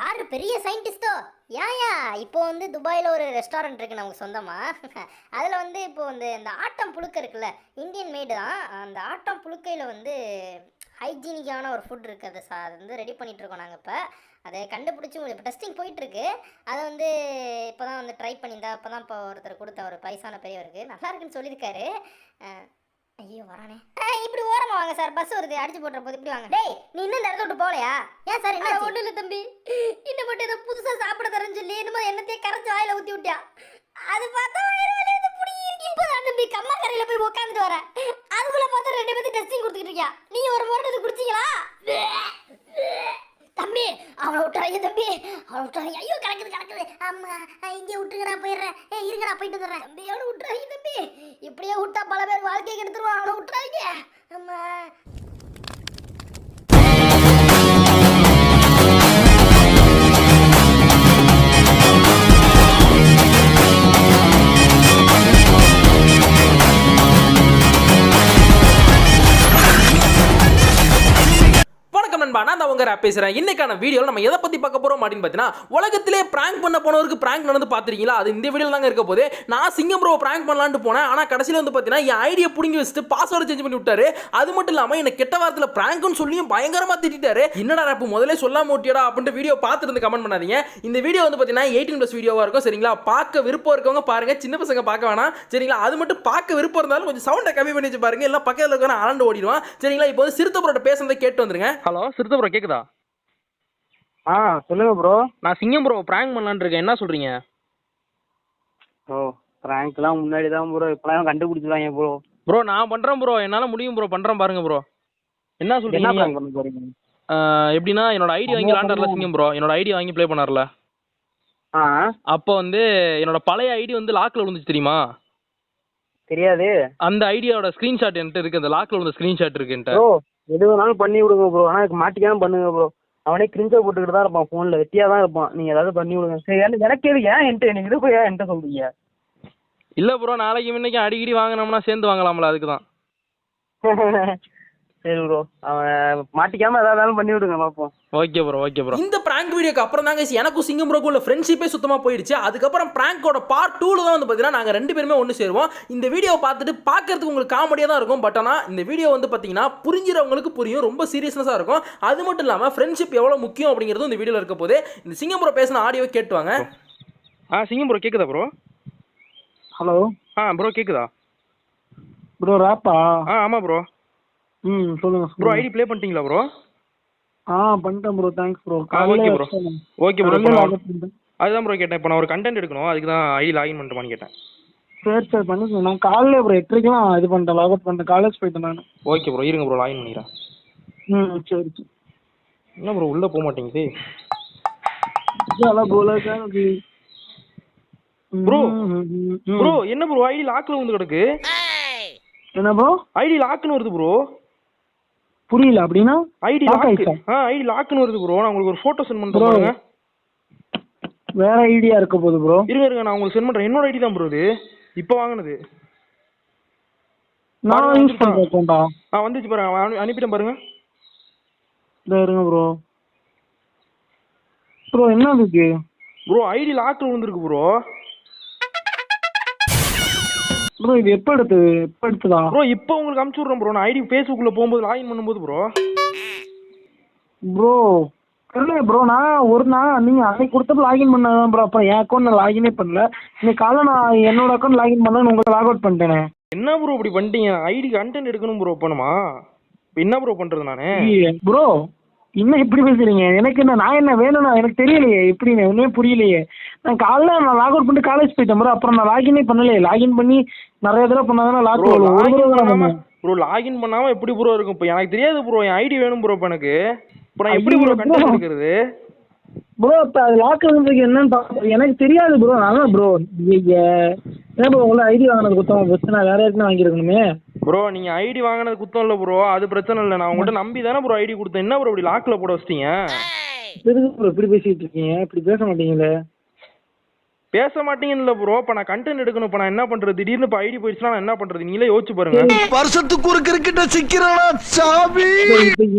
Sir பெரிய சயின்டிஸ்டோ ஏயா இப்போ வந்து துபாயில் ஒரு ரெஸ்டாரண்ட் இருக்குது நமக்கு சொந்தமாக அதில் வந்து இப்போ வந்து இந்த ஆட்டம் புழுக்க இருக்குல்ல இந்தியன் மேடு தான் அந்த ஆட்டம் புழுக்கையில் வந்து ஹைஜீனிக்கான ஒரு ஃபுட் இருக்குது அதை சார் அது வந்து ரெடி பண்ணிகிட்ருக்கோம் இருக்கோம் நாங்கள் இப்போ. அதை கண்டுபிடிச்சி இப்போ டெஸ்டிங் போயிட்டுருக்கு. அதை வந்து இப்போ தான் வந்து ட்ரை பண்ணியிருந்தா இப்போ தான் இப்போ ஒருத்தர் கொடுத்த ஒரு வயசான பெரியவருக்கு. நல்லா இருக்குன்னு சொல்லியிருக்காரு. ஐயோ வரானே. இப்படி ஓரமா வாங்க சார். பஸ் வருது. அடிச்சு போட்டுற போது இப்படி வாங்க. டேய் நீ இன்னும் இந்த இடத்த விட்டு போகலையா? ஏன் சார் என்ன ஒன்றும் இல்லை தம்பி. இன்னும் மட்டும் ஏதோ புதுசாக சாப்பிட தரேன்னு சொல்லி என்னமோ என்னத்தையே கரைச்சி வாயில ஊற்றி விட்டியா. அது பார்த்தா இப்போதான் தம்பி கம்மா கரையில் போய் உட்காந்துட்டு வரேன் அதுக்குள்ள பார்த்தா ரெண்டு பேர்த்து டெஸ்டிங் கொடுத்துக்கிட்டு இருக்கியா. நீ ஒரு முறை குடிச்சிங்களா? தம்பி அவனை விட்டுறாங்க தம்பி. அவனை விட்டுறாங்க ஐயோ கிடக்குது கிடக்குது ஆமா இங்கே விட்டுங்கடா போயிடுறேன். ஏ இருங்கடா போயிட்டு வந்துடுறேன். தம்பி அவனை விட்டுறாங்க தம்பி. இப்படியே விட்டா பல பேர் வாழ்க்கையை கெடுத்துருவான் அவனை விட்டுறாங்க ஆமா நண்பா பேசுறேன் இன்னைக்கான வீடியோவில் நம்ம எதை பத்தி பார்க்க போறோம் அப்படின்னு பார்த்தீங்கன்னா உலகத்திலே பிராங்க் பண்ண போனவருக்கு பிராங்க் நடந்து பார்த்துருக்கீங்களா? அது இந்த வீடியோவில் தாங்க இருக்க போது நான் சிங்கம் ப்ரோ பிராங்க் பண்ணலான்ட்டு போனேன். ஆனால் கடைசியில் வந்து பார்த்தீங்கன்னா என் ஐடியா பிடுங்கி வச்சுட்டு பாஸ்வேர்டு சேஞ்ச் பண்ணி விட்டாரு. அது மட்டும் இல்லாமல் என்ன கெட்ட வாரத்தில் பிராங்க்னு சொல்லியும் பயங்கரமா திட்டாரு என்னடா ரேப் இப்போ முதல்ல சொல்லாம ஓட்டியடா அப்படின்ட்டு வீடியோ பார்த்துருந்து கமெண்ட் பண்ணாதீங்க. இந்த வீடியோ வந்து பார்த்தீங்கன்னா எயிட்டீன் ப்ளஸ் வீடியோவாக இருக்கும் சரிங்களா? பார்க்க விருப்பம் இருக்கவங்க பாருங்க. சின்ன பசங்க பார்க்க வேணாம் சரிங்களா? அது மட்டும் பார்க்க விருப்பம் இருந்தாலும் கொஞ்சம் சவுண்டை கம்மி பண்ணி வச்சு பாருங்க. எல்லாம் பக்கத்தில் இருக்கிற ஆண்டு ஓடிடுவான். சரிங்களா? இப்போ வந்து சிறுத்தை பேசுறதை கேட்டு வந்துருங்க. ஹலோ சிறுத்தை ப்ரோ கேக்குதா? ஆ சொல்லுங்க ப்ரோ நான் சிங்கம் ப்ரோ பிராங்க் பண்ணலான்னு இருக்கேன். என்ன சொல்றீங்க? ப்ரோ ப்ராங்க்லாம் முன்னாடி தான் ப்ரோ இப்போலாம் கண்டுபிடிச்சிருவாங்க ப்ரோ ப்ரோ நான் பண்றேன் ப்ரோ என்னால முடியும் ப்ரோ பண்றேன் பாருங்க ப்ரோ என்ன என்ன சொல்றீங்க ப்ராங்க் பண்ண போறீங்க? எப்படின்னா என்னோட ஐடி வாங்கி விளாண்டார்ல சிங்கம் ப்ரோ என்னோட ஐடி வாங்கி ப்ளே பண்ணார்ல. ஆ. அப்போ வந்து என்னோட பழைய ஐடி வந்து லாக்ல விழுந்துச்சு தெரியுமா? தெரியாது. அந்த ஐடியாவோட ஸ்கிரீன்ஷாட் என்கிட்ட இருக்கு. அந்த லாக்ல விழுந்த ஸ்கிரீன்ஷாட் இருக்கு என்கிட்ட. எது வேணாலும் பண்ணி விடுங்க ப்ரோ அதுக்கு மாட்டிக்காம பண்ணுங்க ப்ரோ அவனே கிரிஞ்சா போட்டுக்கிட்டு தான் இருப்பான் ஃபோனில் வெட்டியாக தான் இருப்பான். நீங்கள் ஏதாவது பண்ணி விடுங்க. சரி எனக்கு எனக்கு எது ஏன் என்கிட்ட? நீங்கள் இது போய் ஏன் என்கிட்ட சொல்றீங்க? இல்ல ப்ரோ நாளைக்கு முன்னைக்கு அடிக்கடி வாங்கினோம்னா சேர்ந்து வாங்கலாம்ல அதுக்கு தான் சரி ப்ரோ அவன் மாட்டிக்காம எதாவது வேணாலும் பண்ணி விடுங்க பார்ப்போம் ஓகே ப்ரோ ஓகே ப்ரோ இந்த பிராங்க் வீடியோக்கு அப்புறம் தாங்க எனக்கும் சிங்கம் ப்ரோக்கும் உள்ள ஃப்ரெண்ட்ஷிப்பே சுத்தமா போயிடுச்சு. அதுக்கப்புறம் பிராங்கோட பார்ட் டூல தான் வந்து பார்த்தீங்கன்னா நாங்கள் ரெண்டு பேருமே ஒன்று சேருவோம். இந்த வீடியோவை பார்த்துட்டு பார்க்கறதுக்கு உங்களுக்கு காமெடியாக தான் இருக்கும். பட் ஆனால் இந்த வீடியோ வந்து பார்த்தீங்கன்னா புரிஞ்சுறவங்களுக்கு புரியும். ரொம்ப சீரியஸ்னஸாக இருக்கும். அது மட்டும் இல்லாமல் ஃப்ரெண்ட்ஷிப் எவ்வளோ முக்கியம் அப்படிங்கிறதும் இந்த வீடியோவில் இருக்க போது இந்த சிங்கம் ப்ரோ பேசின ஆடியோ கேட்டுவாங்க ஆ சிங்கம் ப்ரோ கேட்குதா ப்ரோ ஹலோ ஆ ப்ரோ கேட்குதா ப்ரோ ராப்பா ஆ ஆமாம் ப்ரோ ம் சொல்லுங்க ப்ரோ ஐடி ப்ளே பண்ணிட்டீங்களா ப்ரோ ஆ பண்ணிட்டேன் bro thanks bro okay bro okay bro அதுதான் ப்ரோ கேட்டேன். இப்போ நான் ஒரு கண்டென்ட் எடுக்கணும். அதுக்கு தான் ஐடி லாகின் பண்ணுமான்னு கேட்டேன். சரி சரி பண்ணிக்கோங்க. நான் காலைல ப்ரோ எட்டரைக்கெலாம் இது பண்ணிட்டேன் லாக் அவுட் பண்ணிட்டேன். காலேஜ் போயிட்டேன் நான். ஓகே ப்ரோ இருங்க ப்ரோ லாகின் பண்ணிடுறேன். ம் சரி சரி. என்ன ப்ரோ உள்ளே போக மாட்டேங்குது. ப்ரோ ப்ரோ என்ன ப்ரோ ஐடி லாக்ல வந்து கிடக்கு. என்ன ப்ரோ ஐடி லாக்னு வருது ப்ரோ புரியல அப்படின்னா ஐடி லாக்? ஆ ஐடி லாக்னு வருது ப்ரோ நான் உங்களுக்கு ஒரு ஃபோட்டோ சென்ட் Bro. பண்ணுறேன் பாருங்க. வேற ஐடியா இருக்க போகுது ப்ரோ இருங்க இருங்க நான் உங்களுக்கு சென்ட் பண்ணுறேன் என்னோட ஐடி தான் ப்ரோ இது. இப்போ வாங்கினது. நான் யூஸ் பண்ற அக்கௌண்டா ஆ? வந்துச்சு பாருங்க. அனுப்பிட்டேன் பாருங்க. இந்த இருங்க ப்ரோ ப்ரோ என்ன இதுக்கு ப்ரோ ஐடி லாக்ல விழுந்திருக்கு ப்ரோ ப்ரோ இது எப்போ எடுத்தது எப்போ எடுத்ததா? ப்ரோ இப்போ உங்களுக்கு அனுப்பிச்சு விட்றேன் ப்ரோ நான் ஐடி ஃபேஸ்புக்கில் போகும்போது லாகின் பண்ணும்போது ப்ரோ ப்ரோ தெரியல ப்ரோ நான் ஒரு நாள் நீங்கள் அன்னைக்கு கொடுத்தப்ப லாகின் பண்ணதான் ப்ரோ அப்புறம் என் அக்கௌண்ட் நான் லாகினே பண்ணல. இன்னைக்கு காலைல நான் என்னோட அக்கௌண்ட் லாகின் பண்ணேன் உங்களுக்கு லாக் அவுட் பண்ணிட்டேனே. என்ன ப்ரோ இப்படி பண்ணிட்டீங்க? ஐடி கண்டென்ட் எடுக்கணும் ப்ரோ பண்ணுமா இப்போ என்ன ப்ரோ பண்ணுறது நான்? ப்ரோ இன்னும் இப்படி பேசுறீங்க? எனக்கு என்ன நான் என்ன வேணும்னா எனக்கு தெரியலையே எப்படின்னு ஒன்றுமே புரியலையே. நான் காலைல நான் லாக் அவுட் பண்ணிட்டு காலேஜ் போயிட்டேன் ப்ரோ அப்புறம் நான் லாகினே பண்ணலையே. லாகின் பண்ணி நிறைய தடவை பண்ணாதானே lock bro login. Bro login பண்ணாம எப்படி ப்ரோ இருக்கும்? இப்போ எனக்கு தெரியாது ப்ரோ என் ஐடி வேணும் ப்ரோ இப்போ எனக்கு. இப்போ நான் எப்படி ப்ரோ bro. கண்டென்ட் எடுக்கிறது? ப்ரோ இப்போ அது லாக் இருந்ததுக்கு என்னன்னு எனக்கு தெரியாது ப்ரோ அதான் ப்ரோ என்ன ப்ரோ உங்களை ஐடி வாங்கினது குத்தம் பிரச்சனை வேற யாருக்குன்னு வாங்கியிருக்கணுமே? ப்ரோ நீங்க ஐடி வாங்கினது குத்தம் இல்ல ப்ரோ அது பிரச்சனை இல்லை. நான் உங்கள்கிட்ட நம்பி தானே ப்ரோ ஐடி கொடுத்தேன். என்ன ப்ரோ இப்படி லாக்ல போட வச்சிட்டீங்க? எதுக்கு ப்ரோ இப்படி பேசிட்டு இருக்கீங்க. இப்படி பேச மாட்டீங்களே. பேச மாட்டீங்கன்னு ப்ரோ இப்போ நான் கண்டென்ட் எடுக்கணும். இப்போ நான் என்ன பண்றது? திடீர்னு இப்போ ஐடி போயிடுச்சுன்னா நான் என்ன பண்றது? நீங்களே யோசிச்சு பாருங்க. வருஷத்துக்கு ஒரு கிரிக்கெட்ட சிக்கிறானா சாமி?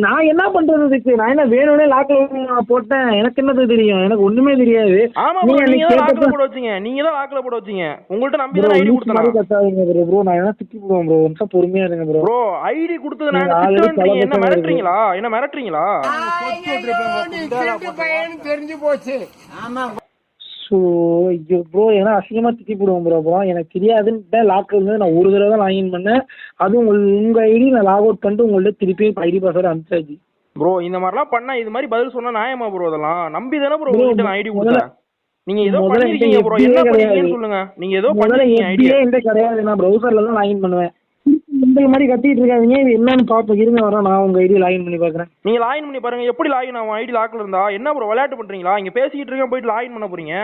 நான் என்ன பண்றது இதுக்கு நான் என்ன வேணும்னே லாக்ல போட்டேன். எனக்கு என்னது தெரியும்? எனக்கு ஒண்ணுமே தெரியாது. ஆமா நீ ப்ரோ நீங்க தான் லாக்ல போட வச்சீங்க. நீங்க தான் லாக்ல போட வச்சீங்க. உங்கள்ட்ட நம்பி தான் ஐடி கொடுத்தேன்? bro, நான் என்ன திட்டி போடுவேன் ப்ரோ நிமிஷம் பொறுமையா இருங்க ப்ரோ ப்ரோ ஐடி கொடுத்தது நீங்க நான் திட்டுவேன்றீங்க என்ன மிரட்டுறீங்களா? என்ன மிரட்டுறீங்களா? ஸோ ஐயோ ப்ரோ ஏன்னா அசிங்கமா திட்டி போடுவோம் ப்ரோ அப்புறம் எனக்கு தெரியாதுன்னு லாக்ல இருந்து நான் ஒரு தடவை தான் லாகின் பண்ணேன். அதுவும் உங்க உங்க ஐடி நான் லாக் அவுட் பண்ணிட்டு உங்கள்ட்ட திருப்பி ஐடி பாஸ்வேர்டு அனுப்பிச்சாச்சு ப்ரோ இந்த மாதிரிலாம் பண்ணா இது மாதிரி பதில் சொன்னா நியாயமா ப்ரோ அதெல்லாம்? நம்பி தானே ப்ரோ Bro, உங்கள்ட்ட நான் ஐடி கொடுத்தேன்? நீங்க ஏதோ பண்ணிருக்கீங்க ப்ரோ என்ன. பண்ணீங்கன்னு சொல்லுங்க. நீங்க ஏதோ பண்ணிருக்கீங்க ஐடியா என்கிட்ட கிடையாது. நான் ப்ரௌசர்ல தான் லாகின் பண்ணுவேன். இந்த மாதிரி கத்திட்டு இருக்காதீங்க. இது என்னன்னு பார்ப்போம் இருங்க வரேன் நான் உங்க ஐடி லாகின் பண்ணி பார்க்குறேன் நீங்க லாகின் பண்ணி பாருங்க. எப்படி லாகின் ஆகும் ஐடி லாக்ல இருந்தா என்ன ப்ரோ விளையாட்டு பண்றீங்களா? இங்க பேசிக்கிட்டு இருக்கேன் போயிட்டு லாகின் பண்ண போறீங்க?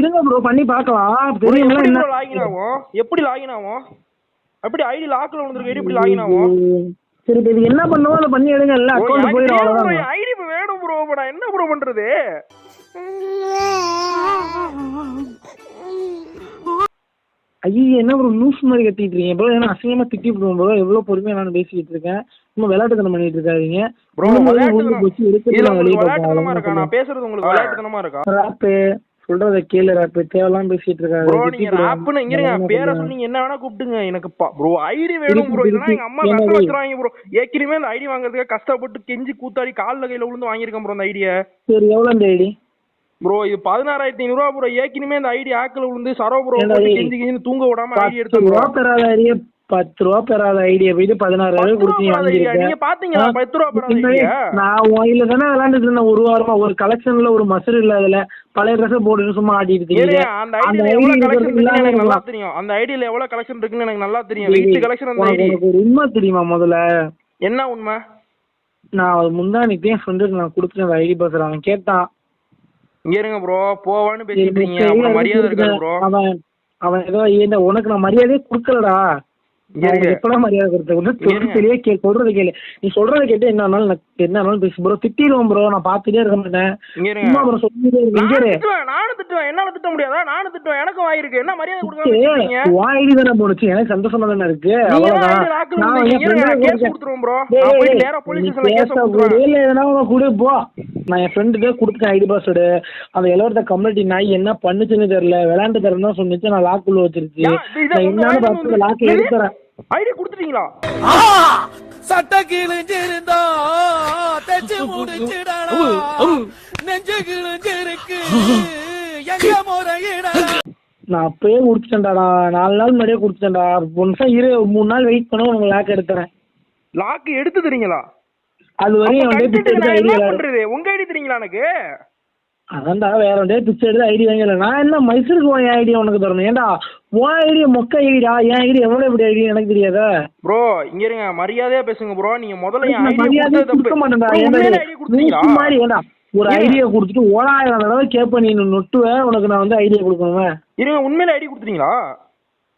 இருங்க ப்ரோ பண்ணி பார்க்கலாம் தெரியுங்களா எப்படி என்ன? லாகின் ஆகும்? எப்படி லாகின் ஆகும்? எப்படி ஐடி லாக்ல விழுந்திருக்கு ஐடி எப்படி லாகின் ஆகும்? சரி இப்போ இது என்ன பண்ணுவோம்? அதை பண்ணி எடுங்க இல்லை எனக்கு போயிடும் ஐடி இப்ப வேணும் ப்ரோ நான் என்ன ப்ரோ பண்றது? ஐயோ என்ன ப்ரோ லூஸ் மாதிரி கத்திட்டு இருக்கீங்க? ப்ரோ ஏன்னா அசிங்கமா திட்டி போடுவோம் ப்ரோ எவ்வளவு பொறுமையா நான் பேசிட்டு இருக்கேன். இன்னும் விளையாட்டுத்தனம் பண்ணிட்டு இருக்காதீங்க. ப்ரோ நான் பேசுறது உங்களுக்கு விளையாட்டுத்தனமா இருக்கா? ராப்பு சொல்றத கேளு ராப்பு தேவையில்லாம் பேசிட்டு இருக்காரு ப்ரோ நீங்க. ராப்னு இங்க இருங்க பேரை சொன்னீங்க என்ன வேணா கூப்பிட்டுங்க. எனக்கு ப்ரோ ஐடி வேணும் ப்ரோ இல்லைன்னா எங்க அம்மா என்னது? வச்சிருவாங்க ப்ரோ ஏற்கனவே இந்த ஐடி வாங்குறதுக்கு கஷ்டப்பட்டு கெஞ்சி கூத்தாடி கால்ல கையில விழுந்து வாங்கியிருக்கேன் ப்ரோ அந்த ஐடியை சரி எவ்வளோ இந்த ஐடி ப்ரோ இது பதினாறாயிரத்தி ஐநூறுவா ப்ரோ ஏற்கனவே இந்த ஐடி ஆக்கில் விழுந்து சரோ ப்ரோ? கெஞ்சி கெஞ்சி தூங்க விடாம ஐடி எடுத்து ரூபா பெறாத ஐடியா பத்து ரூபா பெறாத ஐடியா போயிட்டு பதினாறாயிரம் கொடுத்து நீ வாங்கியிருக்க. நீங்க பாத்தீங்களா? பத்து ரூபா பெறாத நான் இதுல தானே விளையாண்டுட்டு இருந்தேன் ஒரு வாரமா. ஒரு கலெக்ஷன்ல ஒரு மசரு இல்ல. அதுல பழைய ட்ரெஸ் போட்டு சும்மா ஏங்க, தெரியுது அந்த ஐடியில எவ்வளவு கலெக்ஷன் இருக்குன்னு எனக்கு நல்லா தெரியும். அந்த ஐடியில எவ்வளவு கலெக்ஷன் இருக்குன்னு எனக்கு நல்லா தெரியும். வெயிட் கலெக்ஷன் அந்த ஐடி. உண்மை தெரியுமா முதல்ல? என்ன உண்மை? நான் முந்தானிக்கு என் ஃப்ரெண்டுக்கு நான் கொடுத்துட்டேன் ஐடி பாஸ் அவன் கேட்டான். இங்க இருங்க ப்ரோ போவான்னு பேசிட்டு இருக்கீங்க. அப்புறம் மரியாதை இருக்காது. ப்ரோ அவன் அவன் ஏதோ ஏன்டா உனக்கு நான் மரியாதையே கொடுக்கலடா. எப்படா மரியாதை கொடுத்த இருங்க. தெளிவா கே சொல்றத கேளு. நீ சொல்றத கேட்டு என்ன ஆனாலும் என்ன ஆனாலும் பேசு ப்ரோ திட்டிடுவோம் ப்ரோ நான் பார்த்துட்டே இருக்க மாட்டேன். சும்மா ப்ரோ சொல்லிட்டே இருக்க இங்க நானும். திட்டுவேன் என்னால திட்ட முடியாதா? நானும் திட்டுவேன். எனக்கும் வாயிருக்கு என்ன மரியாதை உன் ஐடி தானே போனுச்சு எனக்கு சந்தோஷமா தானே இருக்கு. அவ்வளவுதான். நான் கேஸ் கொடுத்தேன். கொடுத்துருவேன் ப்ரோ நான் டேய், நேரா போலீஸ் ஸ்டேஷன்ல கேஸ் கொடுத்துருவேன். கொடு, இல்ல எதனா கொடு போ. நான் என் ஃப்ரெண்டுக்கே கொடுத்தேன் ஐடி பாஸ்வேர்டு அந்த எல்லோருத்த கம்யூனிட்டி நாய் என்ன பண்ணுச்சுன்னு தெரியல. விளையாண்டு தரேன் தான் சொன்னிச்சு. நான் லாக்குள்ள வச்சிருச்சு. யா, இது நான் என்னன்னு பார்த்து லாக்கில் எடுத்துறேன். ஐடி கொடுத்துட்டீங்களா? சட்ட கிழிஞ்சிருந்தா தச்சு முடிச்சிடா நெஞ்சு கிழிஞ்சிருக்கு எங்க முறையிடா நான் அப்பயே கொடுத்துட்டேன்டா நாலு நாள் முன்னாடியே கொடுத்துட்டேன்டா. ஒரு நிமிஷம் இரு மூணு நாள் வெயிட் பண்ண உனக்கு லாக் எடுத்துறேன். லாக் எடுத்து தரீங்களா? அது வரையும் அவன் பிச்சை எடுத்து ஐடி பண்றது? உங்க ஐடி தெரியுங்களா எனக்கு? அதான்டா வேற ஒன்றே பிச்சை எடுத்து ஐடி வாங்கல நான் என்ன மைசூருக்கு உன் ஐடி உனக்கு தரணும்? ஏன்டா உன் ஐடி மொக்க ஐடிடா? என் ஐடி எவ்வளவு எப்படி ஐடி எனக்கு தெரியாதா? ப்ரோ இங்க இருங்க. மரியாதையா பேசுங்க ப்ரோ. நீங்க முதல்ல என் ஐடி மரியாதையே கொடுக்க மாட்டேன்டா. லூசு மாதிரி ஏன்டா ஒரு? ஐடியா கொடுத்துட்டு ஓராயிரம் தடவை கேட்ப நீ நொட்டுவேன் உனக்கு நான் வந்து ஐடியா கொடுக்கணுமே. இருங்க உண்மையில ஐடி கொடுத்துட்டீங்களா?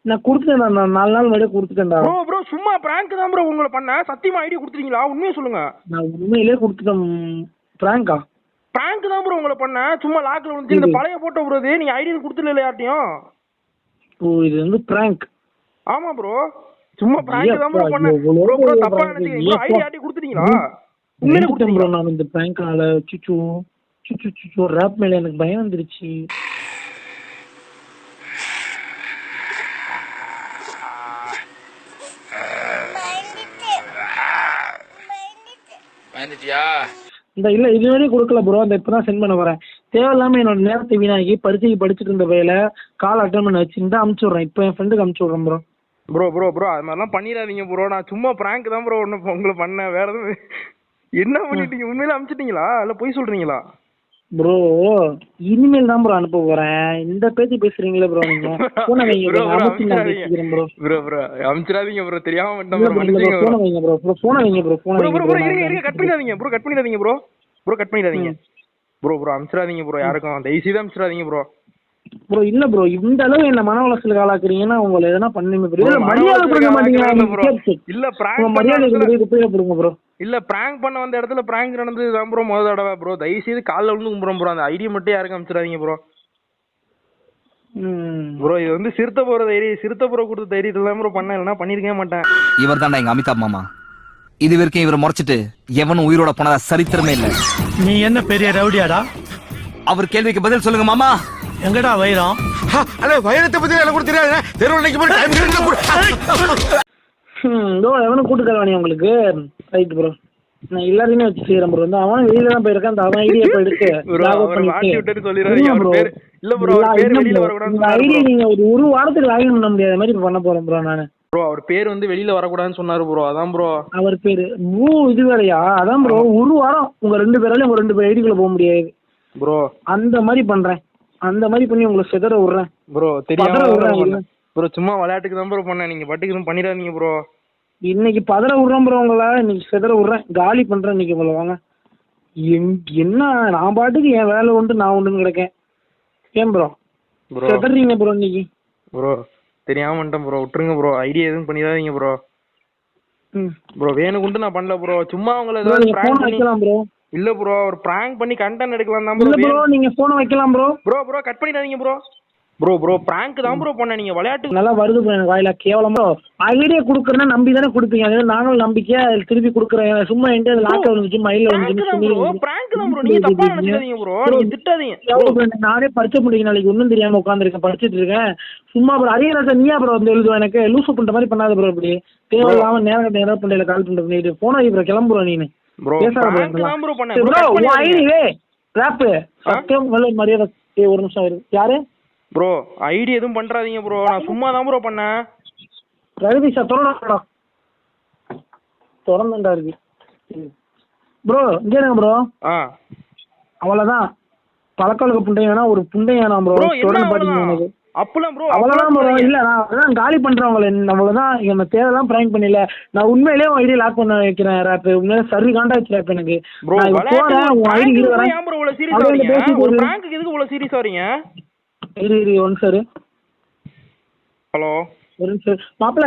நான் கொடுத்துட்டேன்டா நான் நாலு நாள் முன்னாடியே கொடுத்துட்டேன்டா. ப்ரோ ப்ரோ சும்மா பிராங்க் தான் ப்ரோ உங்களை பண்ண. சத்தியமா ஐடி கொடுத்துட்டீங்களா? உண்மையை சொல்லுங்க. நான் உண்மையிலே கொடுத்துட்டேன் பிராங்கா பிராங்க் தான் ப்ரோ உங்களை பண்ண. சும்மா லாக்ல வந்து இந்த பழைய போட்டோ ப்ரோ இது. நீங்க ஐடி கொடுத்துல யார்ட்டையும்? ஓ இது வந்து பிராங்க் ஆமா ப்ரோ சும்மா பிராங்க் தான் ப்ரோ பண்ண. ப்ரோ ப்ரோ தப்பா. நினைச்சீங்க ஐடி. யார்ட்டையும் கொடுத்துட்டீங்களா? உண்மையில ப்ரோ கொடுத்தீங்களா நான் இந்த பிராங்கால சுச்சு சுச்சு சுச்சு ரேப் மேல எனக்கு பயம் வந்துருச்சு. இந்த இல்ல இது வரையும் கொடுக்கல ப்ரோ அந்த இப்பதான் சென்ட் பண்ண வரேன் தேவையில்லாம என்னோட நேரத்தை வீணாக்கி பரீட்சைக்கு படிச்சுட்டு இருந்த வேலை கால் அட்டன் பண்ண வச்சு இந்த அமுச்சு விட்றேன். இப்போ என் ஃப்ரெண்டுக்கு அமுச்சு விட்றேன் ப்ரோ ப்ரோ ப்ரோ ப்ரோ அது மாதிரிலாம் பண்ணிடாதீங்க ப்ரோ நான் சும்மா பிராங்க் தான் ப்ரோ ஒன்று உங்களை பண்ணேன். வேற எதுவும் என்ன பண்ணிட்டீங்க? உண்மையில அனுப்பிச்சிட்டீங்களா இல்ல பொய் சொல்றீங்களா? ப்ரோ இனிமேல் தான் ப்ரோ அனுப்ப போறேன். இந்த பேச்சு பேசுறீங்களே ப்ரோ நீங்க. போன வைங்க ப்ரோ bro, அமுச்சு நான் அமுச்சிடாதீங்க. பேசிக்கிறேன் ப்ரோ ப்ரோ ப்ரோ அனுப்பிச்சிடாதீங்க ப்ரோ தெரியாம பண்ணிட்டேன் ப்ரோ போன மன்னிச்சுங்க ப்ரோ வைங்க ப்ரோ ப்ரோ போன வைங்க ப்ரோ போன ப்ரோ ப்ரோ இருங்க இருங்க. கட் பண்ணிடாதீங்க ப்ரோ கட் பண்ணிடாதீங்க. ப்ரோ ப்ரோ கட் பண்ணிடாதீங்க ப்ரோ ப்ரோ அனுப்பிச்சிடாதீங்க ப்ரோ யாருக்கும். தயவு செய்து அனுப்பிச்சிடாதீங்க ப்ரோ ப்ரோ இல்ல ப்ரோ இந்த அளவு என்ன மன உளைச்சலுக்கு ஆளாக்குறீங்கன்னா உங்களை எதனா பண்ணுங்க ப்ரோ இல்ல மரியாதை கொடுக்க மாட்டீங்களா. கேட்டு. இல்ல பிராங்க் மரியாதை ப்ரோ இல்ல பிராங்க் பண்ண வந்த இடத்துல பிராங்க் நடந்தது தான் ப்ரோ முதல் தடவை ப்ரோ தயவு செய்து காலைல வந்து கும்பிடுறோம் ப்ரோ அந்த ஐடியா மட்டும் யாருக்கும் அனுப்பிச்சிடாதீங்க ப்ரோ ப்ரோ இது வந்து சிறுத்தை போற தைரியம் சிறுத்தை போற கொடுத்த தைரியத்துல தான் ப்ரோ பண்ண இல்லைன்னா பண்ணிருக்கவே மாட்டேன். இவர் தான்டா எங்க அமிதாப் மாமா. இது வரைக்கும் இவரை முறைச்சிட்டு எவனும் உயிரோட போனதா சரித்திரமே இல்ல. நீ என்ன பெரிய ரவுடியாடா? அவர் கேள்விக்கு பதில் சொல்லுங்க மாமா. எங்கடா வைரம்? அண்ணே வைரத்தை பத்தி எனக்கு கூட தெரியாது தெருவில் நிற்கும் டைம் ம், இதோ எவனும் கூட்டு தரவானி உங்களுக்கு. ரைட் ப்ரோ நான் எல்லாரையுமே வச்சு செய்யறேன் ப்ரோ வந்து அவன் வெளியில தான் போயிருக்கான் அந்த அவன் ஐடியா இப்ப எடுத்து. இல்ல. பேரு- பேரு ஐடியா. நீங்க ஒரு ஒரு வாரத்துக்கு லாகின் பண்ண முடியாத மாதிரி பண்ண போறேன் ப்ரோ நானு. ப்ரோ அவர் பேர் வந்து வெளியில வரக்கூடாதுன்னு சொன்னாரு ப்ரோ அதான் ப்ரோ அவர் பேரு. ஓ இது வேறயா? அதான் ப்ரோ ஒரு வாரம் உங்க ரெண்டு பேராலையும் உங்க ரெண்டு பேர் ஐடிக்குள்ள போக முடியாது. ப்ரோ அந்த மாதிரி பண்றேன். அந்த மாதிரி பண்ணி உங்களை செதற விடுறேன். ப்ரோ தெரியாம ப்ரோ சும்மா விளையாட்டுக்கு தான் ப்ரோ பண்ணேன். நீங்க பாட்டுக்கு பண்ணிடாதீங்க ப்ரோ இன்னைக்கு பதற விடுறேன் ப்ரோ உங்களை. இன்னைக்கு செதற விடுறேன். காலி பண்றேன் இன்னைக்கு உங்களை. வாங்க. என்- என்ன? நான் பாட்டுக்கு என் வேலை உண்டு நான் உண்டுன்னு கிடக்கேன். ஏன் ப்ரோ செதறீங்க ப்ரோ இன்னைக்கு. ப்ரோ தெரியாம பண்ணிட்டேன் ப்ரோ விட்டுருங்க ப்ரோ ஐடியா எதுவும் பண்ணிடாதீங்க ப்ரோ ப்ரோ வேணுக்குண்டு நான் பண்ணல ப்ரோ சும்மா உங்களை ஏதாவது ப்ரோ இல்ல ப்ரோ ஒரு பிராங்க் பண்ணி கண்டென்ட் எடுக்கலாம் தான் இல்ல ப்ரோ ப்ரோ நீங்க போன் வைக்கலாம் ப்ரோ ப்ரோ ப்ரோ கட் பண்ணிடாதீங்க ப்ரோ ப்ரோ ப்ரோ பிராங்க் தான் ப்ரோ பண்ணேன் நீங்க விளையாட்டு நல்லா வருது ப்ரோ எனக்கு வாயில கேவலமா ஐடியா கொடுக்குறேன்னா நம்பி தானே கொடுப்பீங்க. அது நாங்களும் நம்பிக்கையா திருப்பி கொடுக்குறேன். சும்மா என்கிட்ட லாக் வந்துச்சு மயில ப்ரோ வந்துச்சு. பிராங்க் தான் ப்ரோ நீங்க தப்பா நினைச்சுக்காதீங்க ப்ரோ நீங்க திட்டாதீங்க. நானே பரிச்சை முடிக்க நாளைக்கு ஒன்றும் தெரியாம உட்காந்துருக்கேன் படிச்சிட்டு இருக்கேன். சும்மா ப்ரோ அரியரா நீயா ப்ரோ வந்து எழுதுவ எனக்கு? லூசு பண்ற மாதிரி பண்ணாத ப்ரோ இப்படி. தேவையில்லாம நேரம் நேரம் பண்ணல கால் பண்றது. போன ப்ரோ கிளம்புறோம் நீனு. ப்ரோ பேசாத bro பிராங்க் தான் ப்ரோ பண்ணேன் ப்ரோ உன் ஐடி வே ராப்பு சத்தியம் நல்ல மரியாதை ஏய், ஒரு நிமிஷம் இரு யாரு? ப்ரோ ஐடி எதுவும் பண்றாதீங்க ப்ரோ நான் சும்மா தான் ப்ரோ பண்ணேன். ரகுதி சார் திறந்தா திறந்துண்டா இருக்கு ப்ரோ இங்கே இருங்க ப்ரோ ஆ. அவ்வளோதான் பழக்கவழக்க புண்டையம் வேணா ஒரு புண்டையம் வேணாம் ப்ரோ தொடர்ந்து பாத்தீங்க அவ்வளவுதான்? எனக்கு அப்பலாம் ப்ரோ அவ்வளோதான் ப்ரோ இல்ல நான் அதான் காலி பண்றவங்கள அவ்வளோதான் நம்ம தேவையெல்லாம் பிராங்க் பண்ணல. நான் உண்மையிலேயே உன் ஐடி லாக் பண்ண வைக்கிறேன் ரேப் உண்மையிலே சரி காண்டாச்சு ரேப் எனக்கு. ப்ரோ போறேன் உன் ஐடி இரு ப்ரோ வரேன். ஏன் ப்ரோ இவ்வளவு சீரியஸ் வரீங்க ஒரு இரு. பிராங்க்கு எதுக்கு இவ்வளவு சீரியஸ் வரீங்க இரு இரு ஒன் சார் ஹலோ ஒரு நிமிஷம் மாப்பிள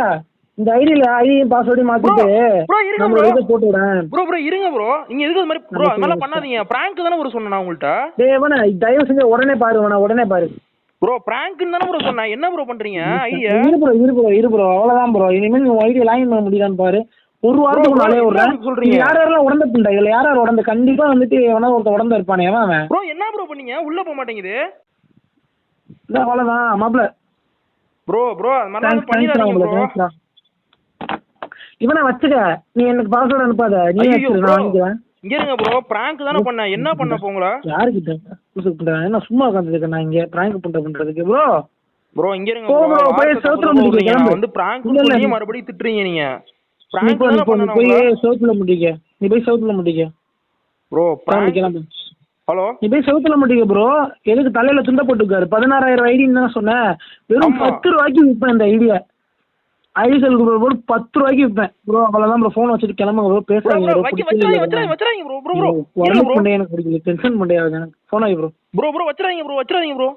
இந்த ஐடியில ஐடியும் பாஸ்வேர்டையும் மாத்திட்டு இருங்க நம்மளோட bro. இதை போட்டு ப்ரோ ப்ரோ இருங்க ப்ரோ நீங்க எதுக்கு மாதிரி ப்ரோ அது மாதிரிலாம் பண்ணாதீங்க. பிராங்க் தானே ப்ரோ சொன்னேன் நான் உங்கள்கிட்ட தேவன தயவு செஞ்சு உடனே பாரு வேணா உடனே பாரு. ப்ரோ பிராங்க்னு தானே ப்ரோ சொன்னேன். என்ன ப்ரோ பண்றீங்க? ஐடியா இரு ப்ரோ இரு ப்ரோ இரு ப்ரோ அவ்வளவுதான் ப்ரோ இனிமேல் நீ ஐடி லாகின் பண்ண முடியுதான்னு பாரு. ஒரு வாரத்துக்கு என்ன விடுறேன். சொல்றீங்க? யார் யாரெல்லாம் உடந்த பிண்டா இதுல யார் யார் உடந்த கண்டிப்பா வந்துட்டு எவனா ஒருத்த உடந்த இருப்பானே. எவன் அவன். ப்ரோ என்ன ப்ரோ பண்ணீங்க? உள்ள போக மாட்டேங்குது. இல்ல அவ்வளவுதான். மாப்பிள. ப்ரோ ப்ரோ அது தேங்க்ஸ் பண்ணிடாதீங்க ப்ரோ இவனை வச்சுக்க. நீ எனக்கு பாஸ்வேர்டு அனுப்பாத. நீ ஐயோ நான் வாங்கிக்கிறேன். இங்க இருங்க ப்ரோ பிராங்க் தானே பண்ணேன். என்ன பண்ண போங்களா யாருக்கிட்ட? பண்றேன். என்ன சும்மா உட்காந்துருக்கேன் நான் இங்க. பிராங்க் பண்ற பண்றதுக்கு. ப்ரோ ப்ரோ இங்க இருங்க ப்ரோ bro, போய் செவுத்துல கிளம்பு. வந்து பிராங்க் நீ- மறுபடியும் திட்டுறீங்க நீங்க. பிராங்க் தானே போ நீ பண்ணணும் போய் செவுத்துல முடிக்க. நீ போய் செவுத்துல முடிக்க. ப்ரோ பிராங்க் ஹலோ நீ போய் செவுத்துல முடிக்க ப்ரோ எதுக்கு தலையில துண்ட போட்டுக்காரு? பதினாறாயிரம் ஐடின்னு தான் சொன்னேன். வெறும். பத்து ரூபாய்க்கு விற்பேன் இந்த ஐடியா. ஐடி செலுக்கு ப்ரோ போட்டு பத்து ரூபாய்க்கு விற்பேன். ப்ரோ அவ்வளவுதான் ப்ரோ ஃபோன் வச்சுட்டு கிளம்புங்க ப்ரோ ப்ரோ பேசாதீங்க ப்ரோ. வச்சிராதீங்க ப்ரோ ப்ரோ ப்ரோ ப்ரோ எனக்கு பிடிக்கல டென்ஷன் பண்ணையாவது எனக்கு. ஃபோன் ஆகி ப்ரோ ப்ரோ ப்ரோ வச்சிராதீங்க ப்ரோ வச்சிராதீங்க ப்ரோ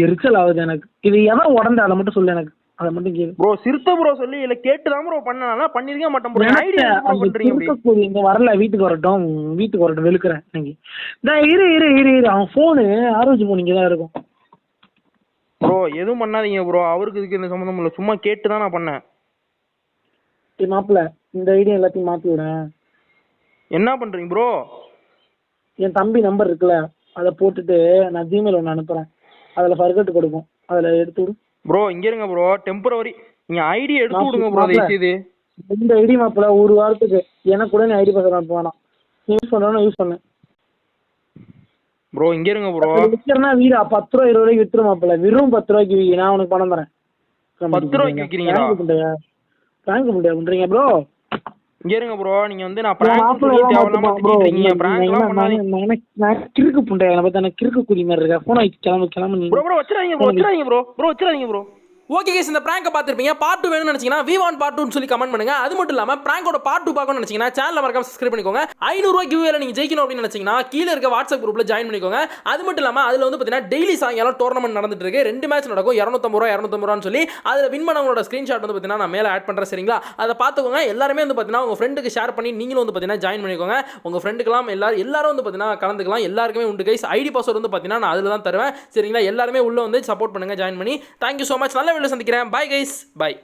எரிச்சல் ஆகுது எனக்கு. இது எவன் உடந்த அதை மட்டும் சொல்லு எனக்கு. அதை மட்டும் கேளு. ப்ரோ சிறுத்த ப்ரோ சொல்லி இல்ல கேட்டு தான் ப்ரோ பண்ணனால பண்ணிருக்க மாட்டேன் ப்ரோ ஐடியா ப்ரோ பண்றீங்க இங்க வரல வீட்டுக்கு வரட்டும் வீட்டுக்கு வரட்டும் வெளுக்கிறேன் இன்னைக்கு நான் இரு இரு இரு இரு. அவன் ஃபோனு ஆரோக்கிய ஃபோன் இங்கே தான் இருக்கும். ப்ரோ எதுவும் பண்ணாதீங்க ப்ரோ அவருக்கு இதுக்கு இந்த சம்மந்தம் இல்ல. சும்மா கேட்டு தான் நான் பண்ணேன். சரி மாப்பிள்ள இந்த ஐடியா எல்லாத்தையும் மாற்றி விடேன் என்ன பண்றீங்க ப்ரோ என் தம்பி நம்பர் இருக்குல்ல அதை போட்டுட்டு நான் ஜிமெயில் ஒன்று அனுப்புகிறேன் அதில் ஃபர்கட் கொடுக்கும். அதில் எடுத்து விடு. ப்ரோ இங்க இருங்க ப்ரோ டெம்பரவரி நீங்க ஐடி எடுத்து விடுங்க ப்ரோ. தயவுசெய்து. இந்த ஐடி மாப்பிள்ள ஒரு வாரத்துக்கு எனக்கு கூட நீ ஐடி பாஸ்வேர்ட் அனுப்ப வேணாம். யூஸ் பண்ணுறோன்னு யூஸ் பண்ணு. ப்ரோ இங்க இருங்க ப்ரோ விற்கிறனா வீடா? பத்து ரூபா இருபது ரூபாய்க்கு வித்துரு மாப்பிள்ள. வெறும் பத்து ரூபாய்க்கு வி நான் உனக்கு பணம் தரேன். பத்து ரூபாய்க்கு விக்கிறீங்களா? பிராங்க் பண்ணியா பண்றீங்க. ப்ரோ இங்க இருங்க ப்ரோ நீங்க வந்து நான் பிராங்க் சொல்லி bro. திட்டிட்டு இருக்கீங்க நான் பிராங்க் எல்லாம் நான் பண்ணாதீங்க. நான் எனக்கு- நான் கிறுக்கு புண்டையா என்னை பார்த்தா எனக்கு கிறுக்கு குடி மாதிரி இருக்கா போன கிளம்பு கிளம்பு. நீ ப்ரோ ப்ரோ வச்சிராதீங்க ப்ரோ வச்சிராதீங்க ப்ரோ ப்ரோ வச்சிராதீங்க ப்ரோ ஓகே கேஸ் இந்த பிராங்கை பார்த்துருப்பீங்க. பார்ட் டூ வேணும்னு நினச்சிங்கன்னா வி ஒன் பார்ட் டூன்னு சொல்லி கமெண்ட் பண்ணுங்க. அது மட்டும் இல்லாமல் பிராங்கோட பார்ட் டூ பார்க்கணும்னு நினச்சிங்கன்னா சேனல் மறக்காம சப்ஸ்கிரைப் பண்ணிக்கோங்க. ஐநூறுரூவா கிவ்வேல நீங்கள் ஜெயிக்கணும் அப்படின்னு நினச்சிங்கன்னா கீழே இருக்க வாட்ஸ்அப் குரூப்பில் ஜாயின் பண்ணிக்கோங்க. அது மட்டும் இல்லாமல் அதில் வந்து பார்த்தீங்கன்னா டெய்லி சாயங்காலம் டோர்னமெண்ட் நடந்துட்டு இருக்கு. ரெண்டு மேட்ச் நடக்கும். இரநூத்தம்பது ரூபா இரநூத்தம்பது ரூபான்னு சொல்லி அதில் வின் பண்ணவங்களோட ஸ்க்ரீன்ஷாட் வந்து பார்த்தீங்கன்னா நான் மேலே ஆட் பண்ணுறேன் சரிங்களா? அதை பார்த்துக்கோங்க. எல்லாருமே வந்து பார்த்தீங்கன்னா உங்கள் ஃப்ரெண்டுக்கு ஷேர் பண்ணி நீங்களும் வந்து பார்த்தீங்கன்னா ஜாயின் பண்ணிக்கோங்க. உங்கள் ஃப்ரெண்டுக்கெல்லாம் எல்லாரும் எல்லாரும் வந்து பார்த்தீங்கன்னா கலந்துக்கலாம். எல்லாருக்குமே உண்டு கைஸ் ஐடி பாஸ்வேர்ட் வந்து பார்த்தீங்கன்னா நான் அதில் தான் தருவேன். சரிங்களா? எல்லாருமே உள்ளே வந்து சப்போர்ட் பண்ணுங்க ஜாயின் பண்ணி. தேங்க்யூ ஸோ மச் நல்ல சந்திக்கிறேன். Bye guys bye